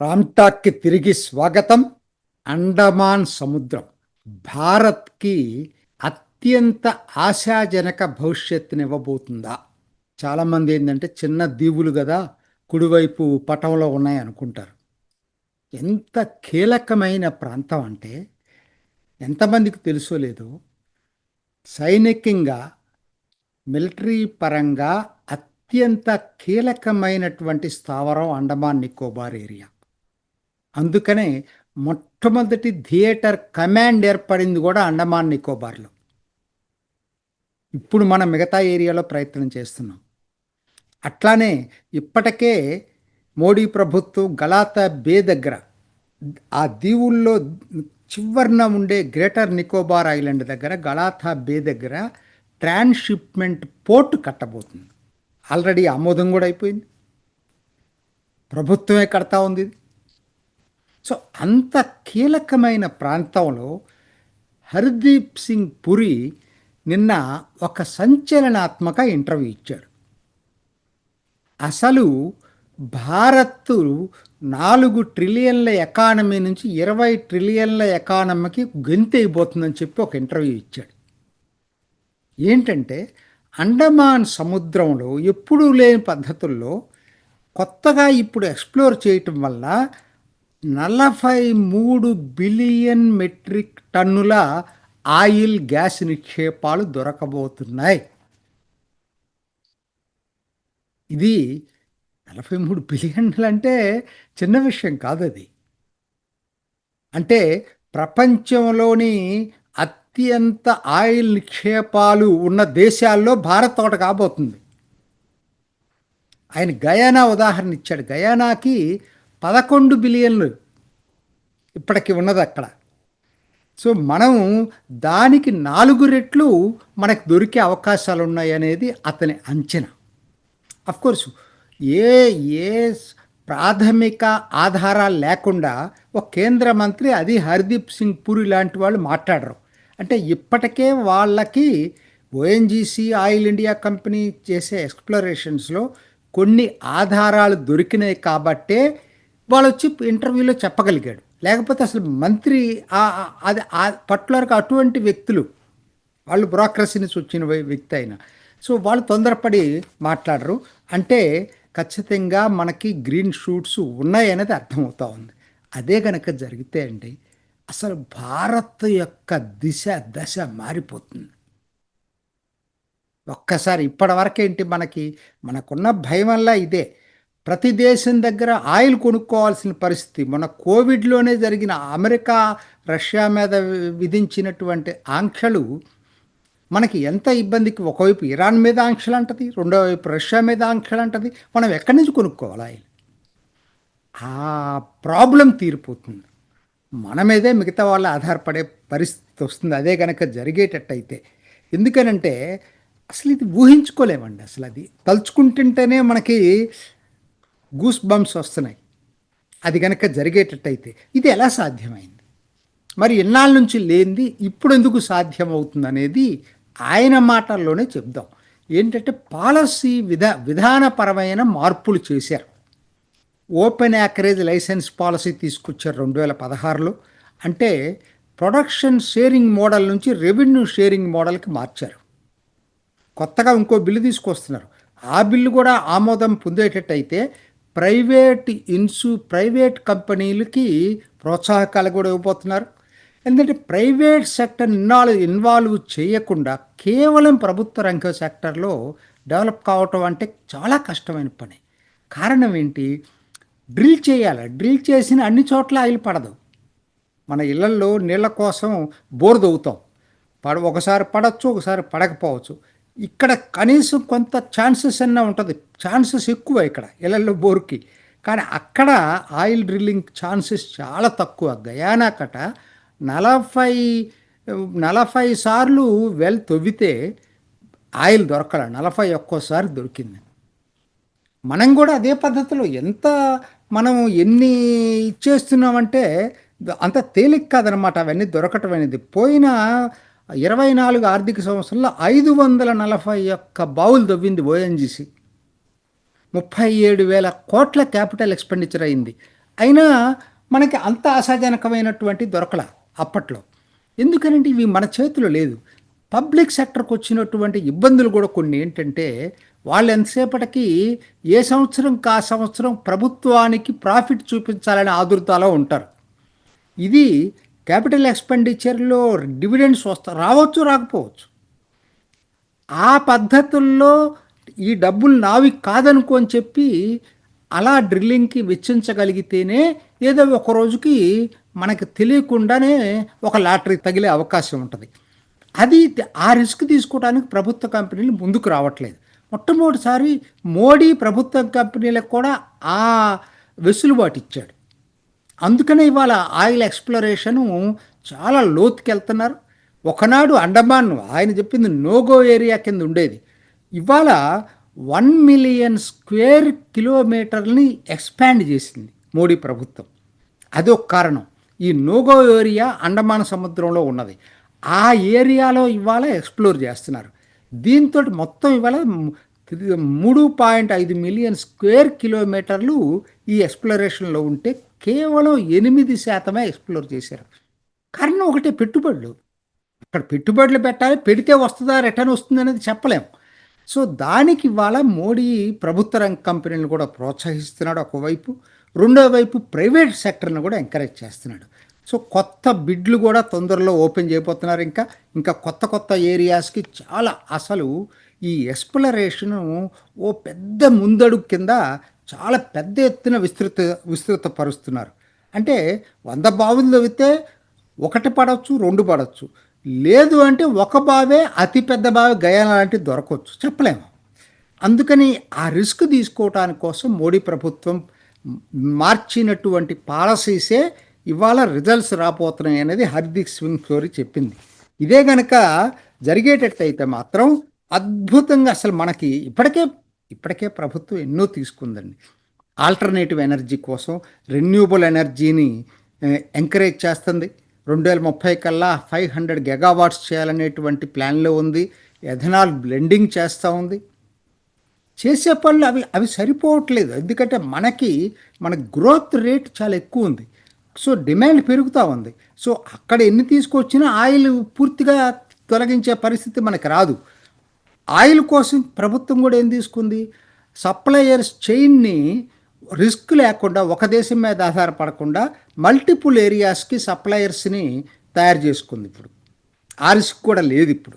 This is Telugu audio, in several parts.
రామ్టాక్కి తిరిగి స్వాగతం. అండమాన్ సముద్రం. భారత్కి అత్యంత ఆశాజనక భవిష్యత్తునివ్వబోతుందా? చాలామంది ఏంటంటే చిన్న దీవులు కదా కుడివైపు పటంలో ఉన్నాయి అనుకుంటారు ఎంత కీలకమైన ప్రాంతం అంటే ఎంతమందికి తెలుసో లేదో సైనికంగా మిలిటరీ పరంగా అత్యంత కీలకమైనటువంటి స్థావరం అండమాన్ నికోబార్ ఏరియా. అందుకనే మొట్టమొదటి థియేటర్ కమాండ్ ఏర్పడింది కూడా అండమాన్ నికోబార్లో. ఇప్పుడు మనం మిగతా ఏరియాలో ప్రయత్నం చేస్తున్నాం. అట్లానే ఇప్పటికే మోడీ ప్రభుత్వం గలాతా బే దగ్గర ఆ దీవుల్లో చివరిన ఉండే గ్రేటర్ నికోబార్ ఐలాండ్ దగ్గర గలాథా బే దగ్గర ట్రాన్స్షిప్మెంట్ పోర్ట్ కట్టబోతుంది. ఆల్రెడీ ఆమోదం కూడా అయిపోయింది. ప్రభుత్వమే కడతా ఉంది ఇది. సో అంత కీలకమైన ప్రాంతంలో హర్దీప్ సింగ్ పురి నిన్న ఒక సంచలనాత్మక ఇంటర్వ్యూ ఇచ్చాడు. అసలు భారత్ నాలుగు ట్రిలియన్ల ఎకానమీ నుంచి ఇరవై ట్రిలియన్ల ఎకానమీకి గొంతైపోతుందని చెప్పి ఒక ఇంటర్వ్యూ ఇచ్చాడు. ఏంటంటే అండమాన్ సముద్రంలో ఎప్పుడూ లేని పద్ధతుల్లో కొత్తగా ఇప్పుడు ఎక్స్ప్లోర్ చేయటం వల్ల నలభై మూడు బిలియన్ మెట్రిక్ టన్నుల ఆయిల్ గ్యాస్ నిక్షేపాలు దొరకబోతున్నాయి. ఇది నలభై మూడు బిలియన్లు అంటే చిన్న విషయం కాదు అది అంటే ప్రపంచంలోని అత్యంత ఆయిల్ నిక్షేపాలు ఉన్న దేశాల్లో భారత్ ఒకటి కాబోతుంది. ఆయన గయానా ఉదాహరణ ఇచ్చాడు. గయానాకి పదకొండు బిలియన్లు ఇప్పటికి ఉన్నది అక్కడ. సో మనం దానికి నాలుగు రెట్లు మనకు దొరికే అవకాశాలు ఉన్నాయి అనేది అతని అంచనా. అఫ్కోర్స్ ఏ ఏ ప్రాథమిక ఆధారాలు లేకుండా ఒక కేంద్ర మంత్రి అది హర్దీప్ సింగ్ పూరి లాంటి వాళ్ళు మాట్లాడరు. అంటే ఇప్పటికే వాళ్ళకి ఓఎన్జీసీ ఆయిల్ ఇండియా కంపెనీ చేసే ఎక్స్ప్లోరేషన్స్లో కొన్ని ఆధారాలు దొరికినాయి కాబట్టే వాళ్ళు వచ్చి ఇంటర్వ్యూలో చెప్పగలిగాడు. లేకపోతే అసలు మంత్రి ఆ- అది ఆ పర్టికులర్గా అటువంటి వ్యక్తులు వాళ్ళు బ్రోక్రసీ నుంచి వచ్చిన వ్యక్తి అయినా. సో వాళ్ళు తొందరపడి మాట్లాడరు. అంటే ఖచ్చితంగా మనకి గ్రీన్ షూట్స్ ఉన్నాయనేది అర్థమవుతూ అర్థమవుతా ఉంది. అదే కనుక జరిగితే అండి అసలు భారత్ యొక్క దిశ దశ మారిపోతుంది. ఒక్కసారి ఇప్పటి వరకేంటి మనకి మనకున్న భయం వల్ల ఇదే. ప్రతి దేశం దగ్గర ఆయిల్ కొనుక్కోవాల్సిన పరిస్థితి. మన కోవిడ్లోనే జరిగిన అమెరికా రష్యా మీద విధించినటువంటి ఆంక్షలు మనకి ఎంత ఇబ్బందికి ఒకవైపు ఇరాన్ మీద ఆంక్షలు అంటది రెండో వైపు రష్యా మీద ఆంక్షలు అంటది మనం ఎక్కడి నుంచి కొనుక్కోవాలి ఆయిల్? ఆ ప్రాబ్లం తీరిపోతుంది. మన మీదే మిగతా వాళ్ళు ఆధారపడే పరిస్థితి వస్తుంది. అదే కనుక జరిగేటట్టయితే. ఎందుకనంటే అసలు ఇది ఊహించుకోలేమండి. అసలు అది తలుచుకుంటుంటేనే మనకి గూస్ బంప్స్ వస్తున్నాయి. అది కనుక జరిగేటట్టయితే ఇది ఎలా సాధ్యమైంది? మరి ఎన్నాళ్ళ నుంచి లేనిది ఇప్పుడు ఎందుకు సాధ్యమవుతుంది అనేది ఆయన మాటల్లోనే చెప్దాం. ఏంటంటే పాలసీ విధా విధానపరమైన మార్పులు చేశారు. ఓపెన్ యాకరేజ్ లైసెన్స్ పాలసీ తీసుకొచ్చారు రెండు వేల పదహారులో. అంటే ప్రొడక్షన్ షేరింగ్ మోడల్ నుంచి రెవెన్యూ షేరింగ్ మోడల్కి మార్చారు. కొత్తగా ఇంకో బిల్లు తీసుకొస్తున్నారు. ఆ బిల్లు కూడా ఆమోదం పొందేటట్టయితే ప్రైవేట్ ఇన్సు ప్రైవేట్ కంపెనీలకి ప్రోత్సాహకాలు కూడా ఇవ్వబోతున్నారు ఎందుకంటే ప్రైవేట్ సెక్టర్ ఇన్వాల్వ్ ఇన్వాల్వ్ చేయకుండా కేవలం ప్రభుత్వ రంగ సెక్టర్లో డెవలప్ కావటం అంటే చాలా కష్టమైన పని. కారణం ఏంటి? డ్రిల్ చేయాలి. డ్రిల్ చేసిన అన్ని చోట్ల ఆయిల్ పడదు. మన ఇళ్ళల్లో నీళ్ళ కోసం బోర్ దవ్వుతాం పడ ఒకసారి పడవచ్చు ఒకసారి పడకపోవచ్చు. ఇక్కడ కనీసం కొంత ఛాన్సెస్ అన్న ఉంటుంది. ఛాన్సెస్ ఎక్కువ ఇక్కడ ఇళ్ళలో బోర్కి. కానీ అక్కడ ఆయిల్ డ్రిల్లింగ్ ఛాన్సెస్ చాలా తక్కువ. గయానా కట నలభై నలభై సార్లు వెల్ తవ్వితే ఆయిల్ దొరకల. నలభై ఒక్కోసారి దొరికింది. మనం కూడా అదే పద్ధతిలో ఎంత మనం ఎన్ని ఇచ్చేస్తున్నామంటే అంత తేలిక కాదనమాట అవన్నీ దొరకటం అనేది. పోయిన ఇరవై నాలుగు ఆర్థిక సంవత్సరంలో ఐదు వందల నలభై ఒక్క బావులు తవ్వింది ఓఎన్జీసీ ముప్పై ఏడు వేల కోట్ల క్యాపిటల్ ఎక్స్పెండిచర్ అయింది. అయినా మనకి అంత ఆశాజనకమైనటువంటి దొరకల అప్పట్లో. ఎందుకనంటే ఇవి మన చేతిలో లేదు. పబ్లిక్ సెక్టర్కి వచ్చినటువంటి ఇబ్బందులు కూడా కొన్ని ఏంటంటే వాళ్ళు ఎంతసేపటికి ఏ సంవత్సరం కా సంవత్సరం ప్రభుత్వానికి ప్రాఫిట్ చూపించాలని ఆదుర్తాలో ఉంటారు. ఇది క్యాపిటల్ ఎక్స్పెండిచర్లో డివిడెండ్స్ వస్తా రావచ్చు రాకపోవచ్చు. ఆ పద్ధతుల్లో ఈ డబ్బులు నావి కాదనుకో అని చెప్పి అలా డ్రిల్లింగ్కి వెచ్చించగలిగితేనే ఏదో ఒక రోజుకి మనకి తెలియకుండానే ఒక లాటరీ తగిలే అవకాశం ఉంటుంది. అది ఆ రిస్క్ తీసుకోవడానికి ప్రభుత్వ కంపెనీలు ముందుకు రావట్లేదు. మొట్టమొదటిసారి మోడీ ప్రభుత్వ కంపెనీలకు కూడా ఆ వెసులుబాటు ఇచ్చాడు. అందుకనే ఇవాళ ఆయిల్ ఎక్స్ప్లోరేషను చాలా లోతుకి వెళ్తున్నారు ఒకనాడు అండమాన్ ఆయన చెప్పింది నోగో ఏరియా కింద ఉండేది. ఇవాళ వన్ మిలియన్ స్క్వేర్ కిలోమీటర్ని ఎక్స్పాండ్ చేసింది మోడీ ప్రభుత్వం. అదొక కారణం. ఈ నోగో ఏరియా అండమాన్ సముద్రంలో ఉన్నది. ఆ ఏరియాలో ఇవాళ ఎక్స్ప్లోర్ చేస్తున్నారు. దీంతో మొత్తం ఇవాళ మూడు పాయింట్ ఐదు మిలియన్ స్క్వేర్ కిలోమీటర్లు ఈ ఎక్స్ప్లోరేషన్లో ఉంటే కేవలం ఎనిమిది శాతమే ఎక్స్ప్లోర్ చేశారు. కారణం ఒకటే పెట్టుబడులు. అక్కడ పెట్టుబడులు పెట్టాలి పెడితే వస్తుందా రిటర్న్ వస్తుంది అనేది చెప్పలేం. సో దానికి ఇవాళ మోడీ ప్రభుత్వ రంగ కంపెనీలను కూడా ప్రోత్సహిస్తున్నాడు ఒకవైపు. రెండో వైపు ప్రైవేట్ సెక్టర్ను కూడా ఎంకరేజ్ చేస్తున్నాడు. సో కొత్త బిడ్లు కూడా తొందరలో ఓపెన్ చేయబోతున్నారు ఇంకా. ఇంకా కొత్త కొత్త ఏరియాస్కి చాలా అసలు ఈ ఎక్స్ప్లరేషను ఓ పెద్ద ముందడుగు కింద చాలా పెద్ద ఎత్తున విస్తృత విస్తృతపరుస్తున్నారు. అంటే వంద బావులు తవ్వితే ఒకటి పడవచ్చు రెండు పడవచ్చు. లేదు అంటే ఒక బావే అతి పెద్ద బావి గయాన లాంటివి దొరకవచ్చు చెప్పలేము. అందుకని ఆ రిస్క్ తీసుకోవటానికి కోసం మోడీ ప్రభుత్వం మార్చినటువంటి పాలసీసే ఇవాళ రిజల్ట్స్ రాబోతున్నాయి అనేది హర్దిక్ స్వింగ్ ఫ్లోరీ చెప్పింది. ఇదే గనక జరిగేటట్టయితే మాత్రం అద్భుతంగా అసలు మనకి ఇప్పటికే ఇప్పటికే ప్రభుత్వం ఎన్నో తీసుకుందండి. ఆల్టర్నేటివ్ ఎనర్జీ కోసం రెన్యూబుల్ ఎనర్జీని ఎంకరేజ్ చేస్తుంది. రెండు వేల ముప్పై కల్లా ఫైవ్ హండ్రెడ్ గెగావాట్స్ చేయాలనేటువంటి ప్లాన్లో ఉంది. ఎథనాల్ బ్లెండింగ్ చేస్తూ ఉంది. చేసే పనులు అవి అవి సరిపోవట్లేదు. ఎందుకంటే మనకి మన గ్రోత్ రేట్ చాలా ఎక్కువ ఉంది. సో డిమాండ్ పెరుగుతూ ఉంది. సో అక్కడ ఎన్ని తీసుకొచ్చినా ఆయిల్ పూర్తిగా తొలగించే పరిస్థితి మనకి రాదు. ఆయిల్ కోసం ప్రభుత్వం కూడా ఏం తీసుకుంది? సప్లయర్స్ చైన్ని రిస్క్ లేకుండా ఒక దేశం మీద ఆధారపడకుండా మల్టిపుల్ ఏరియాస్కి సప్లయర్స్ని తయారు చేసుకుంది ఇప్పుడు. ఆ రిస్క్ కూడా లేదు ఇప్పుడు.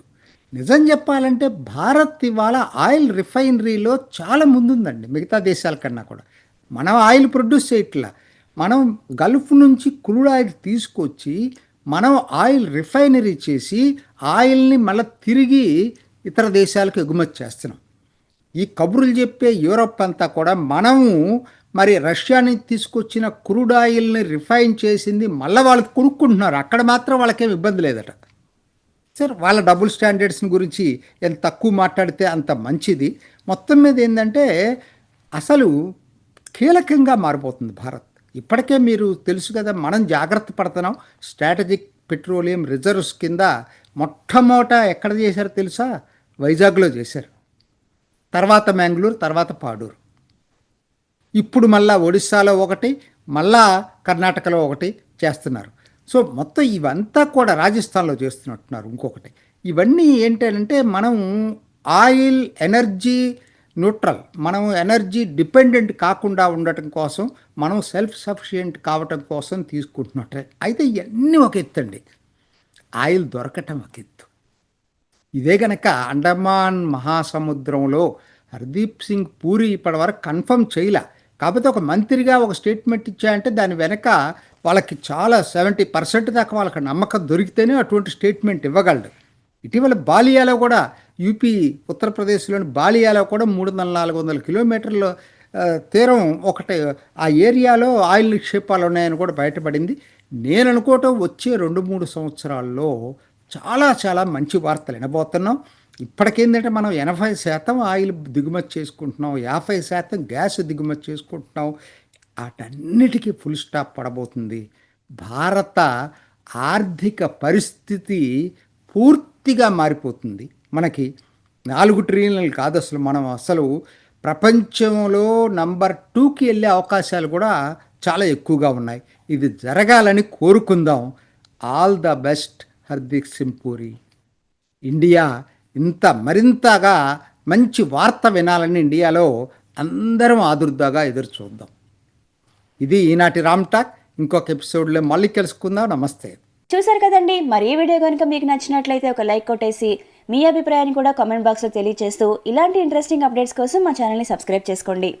నిజం చెప్పాలంటే భారత్ ఇవాళ ఆయిల్ రిఫైనరీలో చాలా ముందుందండి మిగతా దేశాల కన్నా కూడా. మనం ఆయిల్ ప్రొడ్యూస్ చేయట్లా. మనం గల్ఫ్ నుంచి క్రూడ్ ఆయిల్ తీసుకొచ్చి మనం ఆయిల్ రిఫైనరీ చేసి ఆయిల్ని మళ్ళీ తిరిగి ఇతర దేశాలకు ఎగుమతి చేస్తున్నాం. ఈ కబుర్లు చెప్పే యూరప్ అంతా కూడా మనము మరి రష్యా నుంచి తీసుకొచ్చిన క్రూడ్ ఆయిల్ని రిఫైన్ చేసింది మళ్ళీ వాళ్ళకి కొనుక్కుంటున్నారు. అక్కడ మాత్రం వాళ్ళకేం ఇబ్బంది లేదట. సార్ వాళ్ళ డబుల్ స్టాండర్డ్స్ని గురించి ఎంత తక్కువ మాట్లాడితే అంత మంచిది. మొత్తం మీద ఏంటంటే అసలు కీలకంగా మారిపోతుంది భారత్. ఇప్పటికే మీరు తెలుసు కదా మనం జాగ్రత్త పడుతున్నాం. స్ట్రాటజిక్ పెట్రోలియం రిజర్వ్స్ కింద మొట్టమొదట ఎక్కడ చేశారో తెలుసా? వైజాగ్లో చేశారు. తర్వాత మ్యాంగ్లూరు తర్వాత పాడూరు. ఇప్పుడు మళ్ళా ఒడిస్సాలో ఒకటి మళ్ళా కర్ణాటకలో ఒకటి చేస్తున్నారు. సో మొత్తం ఇవంతా కూడా రాజస్థాన్లో చేస్తున్నట్టున్నారు ఇంకొకటి. ఇవన్నీ ఏంటంటే మనం ఆయిల్ ఎనర్జీ న్యూట్రల్ మనం ఎనర్జీ డిపెండెంట్ కాకుండా ఉండటం కోసం మనం సెల్ఫ్ సఫిషియెంట్ కావటం కోసం తీసుకుంటున్నట్టే. అయితే ఇవన్నీ ఒక ఎత్తండి ఆయిల్ దొరకటం ఒక ఎత్తు. ఇదే గనక అండమాన్ మహాసముద్రంలో హర్దీప్ సింగ్ పూరి ఇప్పటి వరకు కన్ఫర్మ్ చేయలే. కాకపోతే ఒక మంత్రిగా ఒక స్టేట్మెంట్ ఇచ్చాయంటే దాని వెనక వాళ్ళకి చాలా సెవెంటీ పర్సెంట్ దాకా వాళ్ళకి నమ్మకం దొరికితేనే అటువంటి స్టేట్మెంట్ ఇవ్వగలడు. ఇటీవల బాలియాలో కూడా యూపీ ఉత్తరప్రదేశ్లోని బాలియాలో కూడా మూడు వందల నాలుగు వందల కిలోమీటర్ల తీరం ఒకటి ఆ ఏరియాలో ఆయిల్ నిక్షేపాలు ఉన్నాయని కూడా బయటపడింది. నేను అనుకోవటం వచ్చే రెండు మూడు సంవత్సరాల్లో చాలా చాలా మంచి వార్తలు వినబోతున్నాం. ఇప్పటికేంటంటే మనం ఎనభై శాతం ఆయిల్ దిగుమతి చేసుకుంటున్నాం యాభై శాతం గ్యాస్ దిగుమతి చేసుకుంటున్నాం. వాటన్నిటికీ ఫుల్ స్టాప్ పడబోతుంది. భారత ఆర్థిక పరిస్థితి పూర్తిగా మారిపోతుంది. మనకి నాలుగు ట్రిలియన్లు కాదు అసలు మనం అసలు ప్రపంచంలో నంబర్ టూకి వెళ్ళే అవకాశాలు కూడా చాలా ఎక్కువగా ఉన్నాయి. ఇది జరగాలని కోరుకుందాం. All the best. Hardeep Singh Puri. India ఇంత మరింతగా మంచి వార్త వినాలని ఇండియాలో అందరం ఆదుర్దాగా ఎదురు చూద్దాం. ఇది ఈనాటి రామ్ టాక్. ఇంకొక ఎపిసోడ్లో మళ్ళీ కలుసుకుందాం. నమస్తే. చూసారు కదండి మరి ఈ వీడియో కనుక మీకు నచ్చినట్లయితే ఒక లైక్ కొట్టేసి మీ అభిప్రాయాన్ని కూడా కామెంట్ బాక్స్లో తెలియజేస్తూ ఇలాంటి ఇంట్రెస్టింగ్ అప్డేట్స్ కోసం మా ఛానల్ని సబ్స్క్రైబ్ చేసుకోండి.